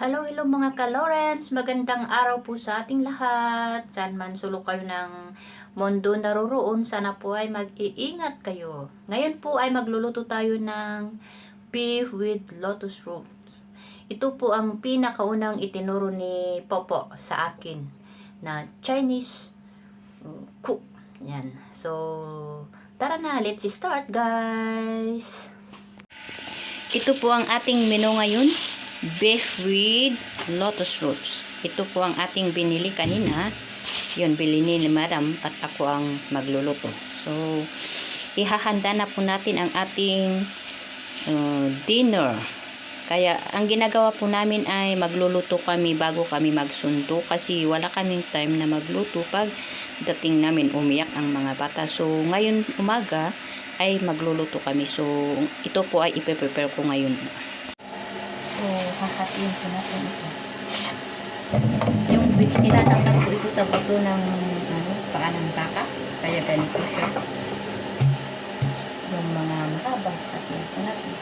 Hello, hello mga ka-Lawrence. Magandang araw po sa ating lahat. Saan man sulok kayo ng mundo naroroon, sana po ay mag-iingat kayo. Ngayon po ay magluluto tayo ng beef with lotus roots. Ito po ang pinakaunang itinuro ni Popo sa akin na Chinese uh, cook. Yan. So, tara na, let's start guys! Ito po ang ating menu ngayon beef with lotus roots. Ito po ang ating binili kanina. Yun, bili ni madam at ako ang magluluto. So, ihahanda na po natin ang ating uh, dinner. Kaya, ang ginagawa po namin ay magluluto kami bago kami magsundo kasi wala kaming time na magluto pag dating namin umiyak ang mga bata. So, ngayon umaga ay magluluto kami. So, ito po ay ipe-prepare ko ngayon. Hahatiin ko natin ito. Yung tinatanggal ko ito sa buto ng ano, paa ng baka. Kaya ganito siya. Yung mga mahaba, hatiin ko natin.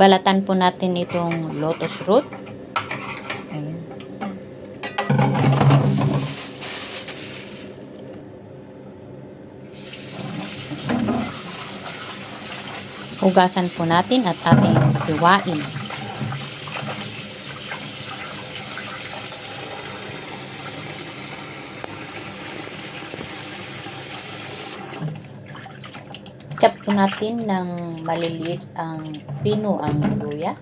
Balatan po natin itong lotus root. Ayan. Hugasan po natin at ating hiwain. Chop po natin ng maliliit ang pino ang luya.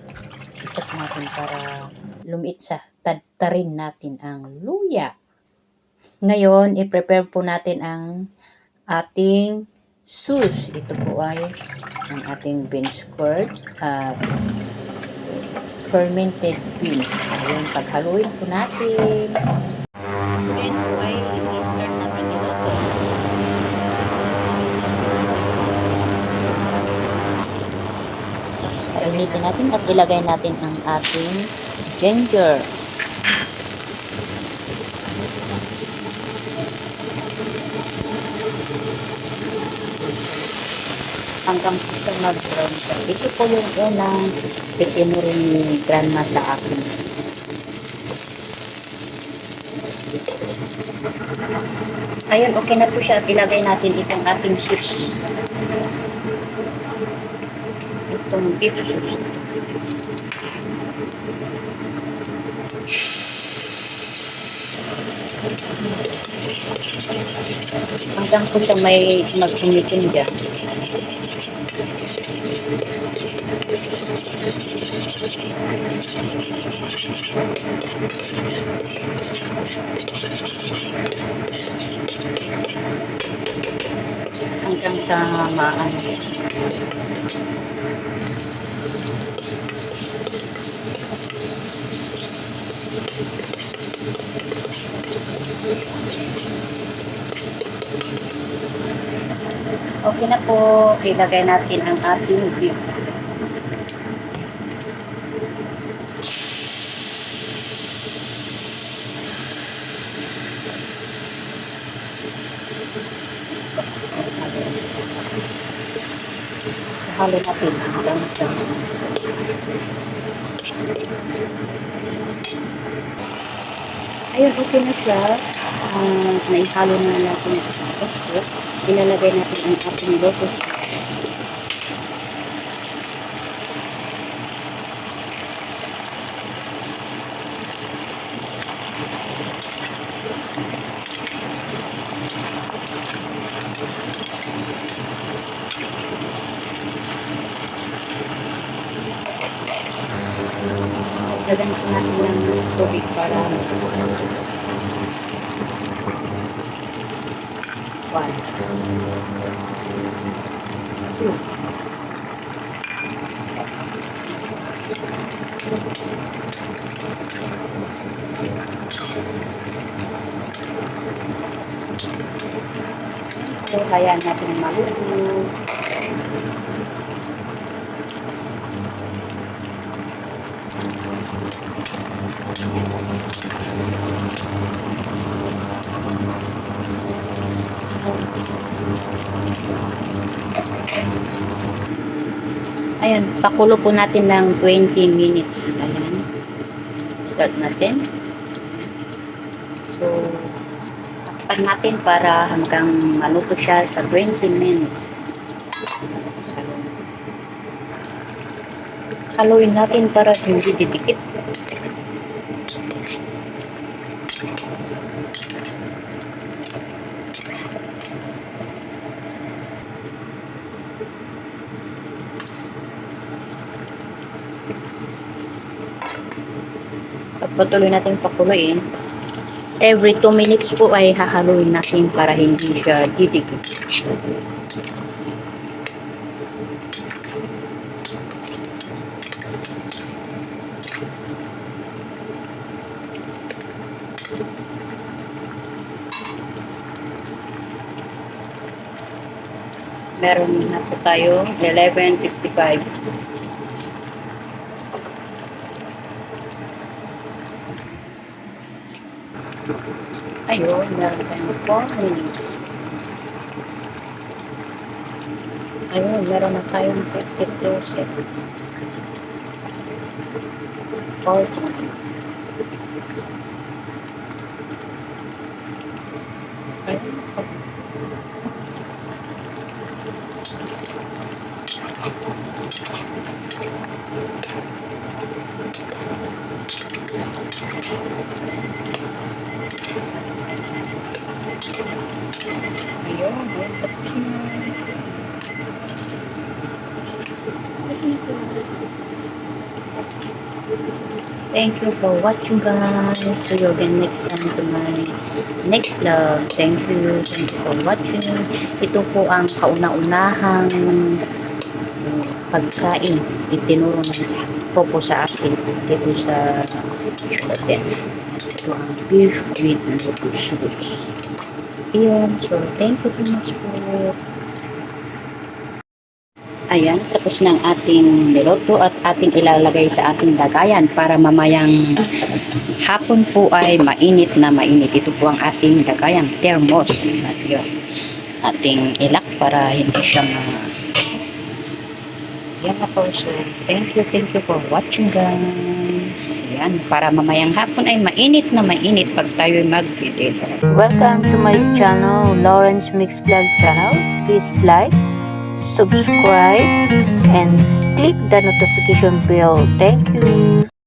I-chop natin para lumit tadtarin natin ang luya. Ngayon, i-prepare po natin ang ating sauce. Ito po ay ang ating beans squirt at fermented beans. Ayun, paghaluin po natin. Then, Painitin natin at ilagay natin ang ating ginger. Hanggang sa mag-brown siya. Ito po yung unang itinuro ni grandma sa akin. Ayun, okay na po siya. Ilagay natin itong ating sauce. Itong beef sauce. Hanggang po siya may magkumitin dyan. Hanggang sa maano. Okay na po, ilagay natin ang ating beef. Halo natin hanggang sa Ayun, okay na siya. Uh, naihalo na natin ang gusto. Ilalagay natin ang ating lotus. Lagyan po natin ng tubig para One. Two. So, kaya natin maluto. Ayan, pakulo po natin ng 20 minutes. Ayan. Start natin. So, takpan natin para hanggang maluto siya sa 20 minutes. Haluin natin para hindi didikit. Pagpatuloy natin pakuluin, every 2 minutes po ay hahaluin natin para hindi siya didikit. Meron na po tayo 11.55. Ayun, meron tayong 4 minutes. Ayun, meron na tayong 52 seconds. 40. Ayun. Ayun, ayun, tapos na. Tapos na po. Thank you for watching guys. See you again next time to my next vlog. Thank you. Thank you for watching. Ito po ang kauna-unahang pagkain itinuro ng popo sa akin dito sa Shulaten. Ito ang beef with lotus roots. Iyon. So, thank you very much po. Ayan, tapos ng ating niloto at ating ilalagay sa ating lagayan para mamayang hapon po ay mainit na mainit. Ito po ang ating lagayan, thermos. At yun, ating ilak para hindi siya ma... Yan na po. So, thank you, thank you for watching guys. Yan, para mamayang hapon ay mainit na mainit pag tayo mag-deliver. Welcome to my channel, Lawrence Mix Vlog channel. Please like, subscribe, and click the notification bell. Thank you.